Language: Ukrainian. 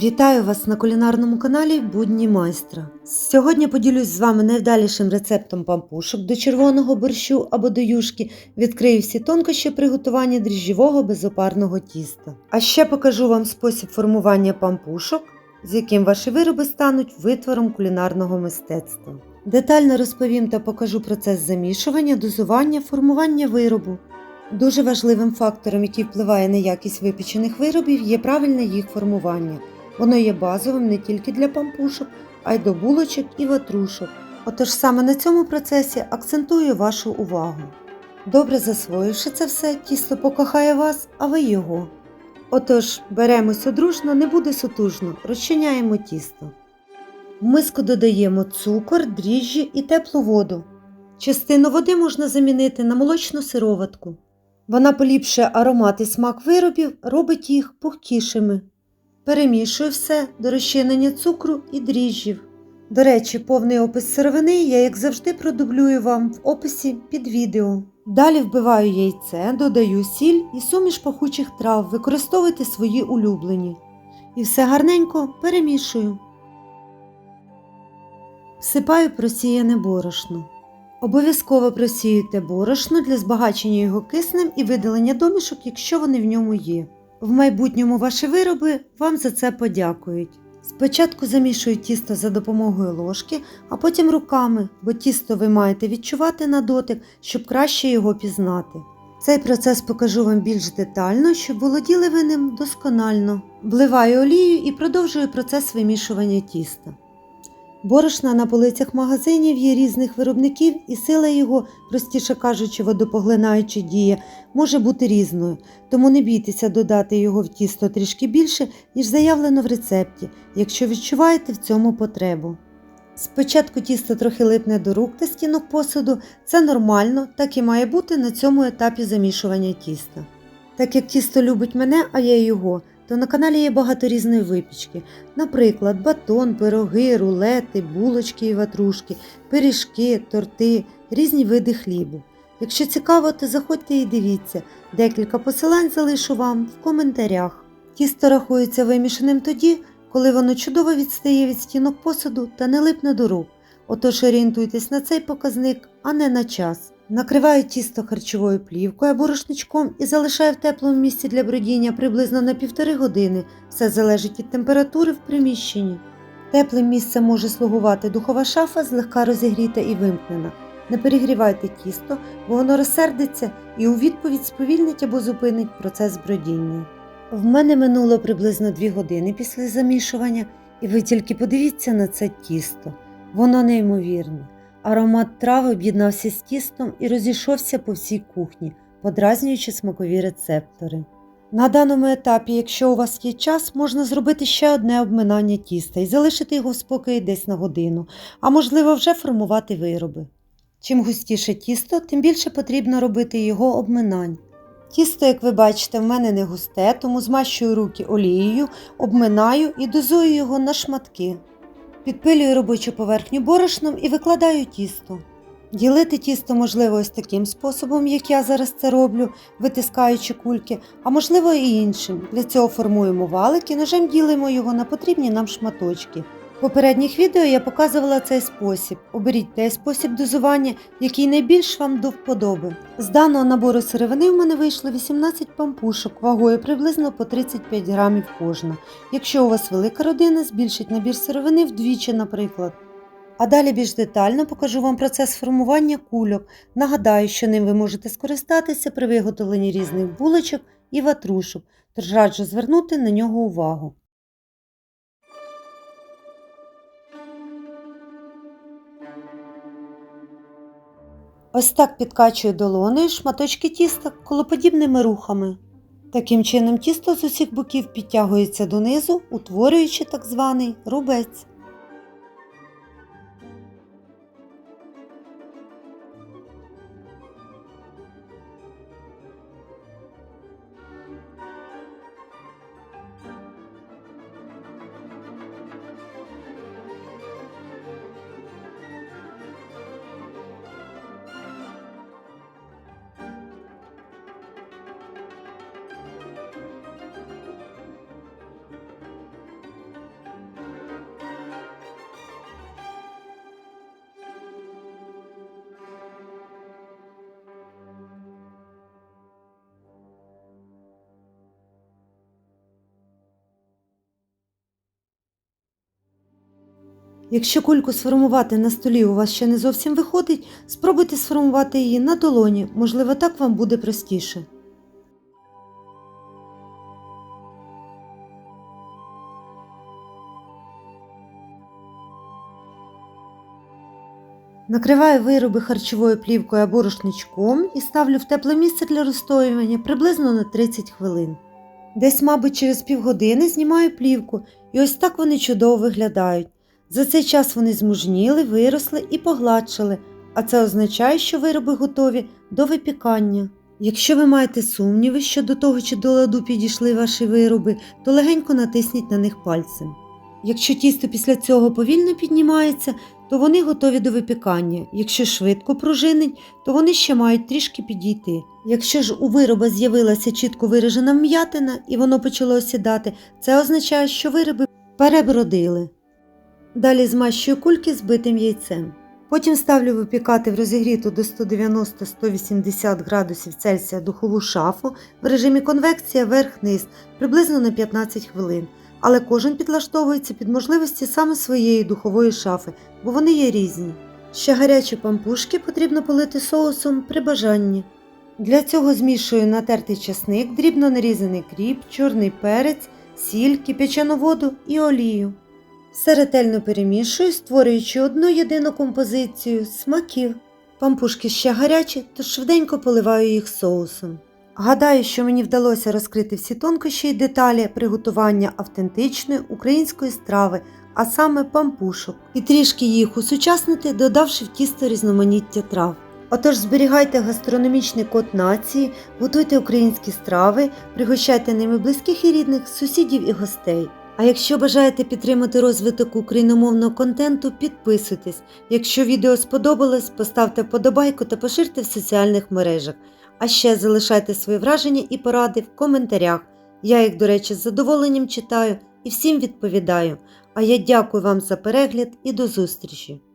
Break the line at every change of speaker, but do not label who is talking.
Вітаю вас на кулінарному каналі Будні майстра. Сьогодні поділюсь з вами найвдалішим рецептом пампушок до червоного борщу або до юшки. Відкрию всі тонкощі приготування дріжджового безопарного тіста. А ще покажу вам спосіб формування пампушок, з яким ваші вироби стануть витвором кулінарного мистецтва. Детально розповім та покажу процес замішування, дозування, формування виробу. Дуже важливим фактором, який впливає на якість випечених виробів, є правильне їх формування. Воно є базовим не тільки для пампушок, а й до булочок і ватрушок. Отож саме на цьому процесі акцентую вашу увагу. Добре засвоївши це все, тісто покохає вас, а ви його. Отож, беремось одружно, не буде сутужно, розчиняємо тісто. В миску додаємо цукор, дріжджі і теплу воду. Частину води можна замінити на молочну сироватку. Вона поліпшує аромат і смак виробів, робить їх пухкішими. Перемішую все до розчинення цукру і дріжджів. До речі, повний опис сировини я, як завжди, продублюю вам в описі під відео. Далі вбиваю яйце, додаю сіль і суміш пахучих трав, використовуйте свої улюблені. І все гарненько перемішую. Всипаю просіяне борошно. Обов'язково просіюйте борошно для збагачення його киснем і видалення домішок, якщо вони в ньому є. В майбутньому ваші вироби вам за це подякують. Спочатку замішую тісто за допомогою ложки, а потім руками, бо тісто ви маєте відчувати на дотик, щоб краще його пізнати. Цей процес покажу вам більш детально, щоб володіли ви ним досконально. Вливаю олію і продовжую процес вимішування тіста. Борошна на полицях магазинів є різних виробників, і сила його, простіше кажучи, водопоглинаюча дія, може бути різною, тому не бійтеся додати його в тісто трішки більше, ніж заявлено в рецепті, якщо відчуваєте в цьому потребу. Спочатку тісто трохи липне до рук та стінок посуду, це нормально, так і має бути на цьому етапі замішування тіста. Так як тісто любить мене, а я його, то на каналі є багато різної випічки, наприклад, батон, пироги, рулети, булочки і ватрушки, пиріжки, торти, різні види хлібу. Якщо цікаво, то заходьте і дивіться, декілька посилань залишу вам в коментарях. Тісто рахується вимішаним тоді, коли воно чудово відстає від стінок посуду та не липне до рук. Отож орієнтуйтесь на цей показник, а не на час. Накриваю тісто харчовою плівкою або рушничком і залишаю в теплому місці для бродіння приблизно на півтори години. Все залежить від температури в приміщенні. Теплим місцем може слугувати духова шафа, злегка розігріта і вимкнена. Не перегрівайте тісто, бо воно розсердиться і у відповідь сповільнить або зупинить процес бродіння. В мене минуло приблизно 2 години після замішування, і ви тільки подивіться на це тісто. Воно неймовірне. Аромат трави об'єднався з тістом і розійшовся по всій кухні, подразнюючи смакові рецептори. На даному етапі, якщо у вас є час, можна зробити ще одне обминання тіста і залишити його в спокої десь на годину, а можливо вже формувати вироби. Чим густіше тісто, тим більше потрібно робити його обминань. Тісто, як ви бачите, в мене не густе, тому змащую руки олією, обминаю і дозую його на шматки. Підпилюю робочу поверхню борошном і викладаю тісто. Ділити тісто можливо ось таким способом, як я зараз це роблю, витискаючи кульки, а можливо і іншим. Для цього формуємо валик і ножем ділимо його на потрібні нам шматочки. Попередніх відео я показувала цей спосіб. Оберіть той спосіб дозування, який найбільш вам до вподоби. З даного набору сировини в мене вийшло 18 пампушок, вагою приблизно по 35 грамів кожна. Якщо у вас велика родина, збільшіть набір сировини вдвічі, наприклад. А далі більш детально покажу вам процес формування кульок. Нагадаю, що ним ви можете скористатися при виготовленні різних булочок і ватрушок, тож раджу звернути на нього увагу. Ось так підкачую долони шматочки тіста колоподібними рухами. Таким чином тісто з усіх боків підтягується донизу, утворюючи так званий рубець. Якщо кульку сформувати на столі у вас ще не зовсім виходить, спробуйте сформувати її на долоні, можливо, так вам буде простіше. Накриваю вироби харчовою плівкою або рушничком і ставлю в тепле місце для розстоювання приблизно на 30 хвилин. Десь, мабуть, через півгодини знімаю плівку, і ось так вони чудово виглядають. За цей час вони змужніли, виросли і погладшали, а це означає, що вироби готові до випікання. Якщо ви маєте сумніви щодо того, чи до ладу підійшли ваші вироби, то легенько натисніть на них пальцем. Якщо тісто після цього повільно піднімається, то вони готові до випікання. Якщо швидко пружинить, то вони ще мають трішки підійти. Якщо ж у вироба з'явилася чітко виражена м'ятина і воно почало осідати, це означає, що вироби перебродили. Далі змащую кульки збитим яйцем. Потім ставлю випікати в розігріту до 190-180 градусів Цельсія духову шафу в режимі конвекція верх-низ приблизно на 15 хвилин. Але кожен підлаштовується під можливості саме своєї духової шафи, бо вони є різні. Ще гарячі пампушки потрібно полити соусом при бажанні. Для цього змішую натертий часник, дрібно нарізаний кріп, чорний перець, сіль, кип'ячену воду і олію. Все ретельно перемішую, створюючи одну єдину композицію смаків. Пампушки ще гарячі, тож швиденько поливаю їх соусом. Гадаю, що мені вдалося розкрити всі тонкощі й деталі приготування автентичної української страви, а саме пампушок, і трішки їх усучаснити, додавши в тісто різноманіття трав. Отож зберігайте гастрономічний код нації, готуйте українські страви, пригощайте ними близьких і рідних, сусідів і гостей. А якщо бажаєте підтримати розвиток україномовного контенту, підписуйтесь. Якщо відео сподобалось, поставте вподобайку та поширте в соціальних мережах. А ще залишайте свої враження і поради в коментарях. Я їх, до речі, з задоволенням читаю і всім відповідаю. А я дякую вам за перегляд і до зустрічі!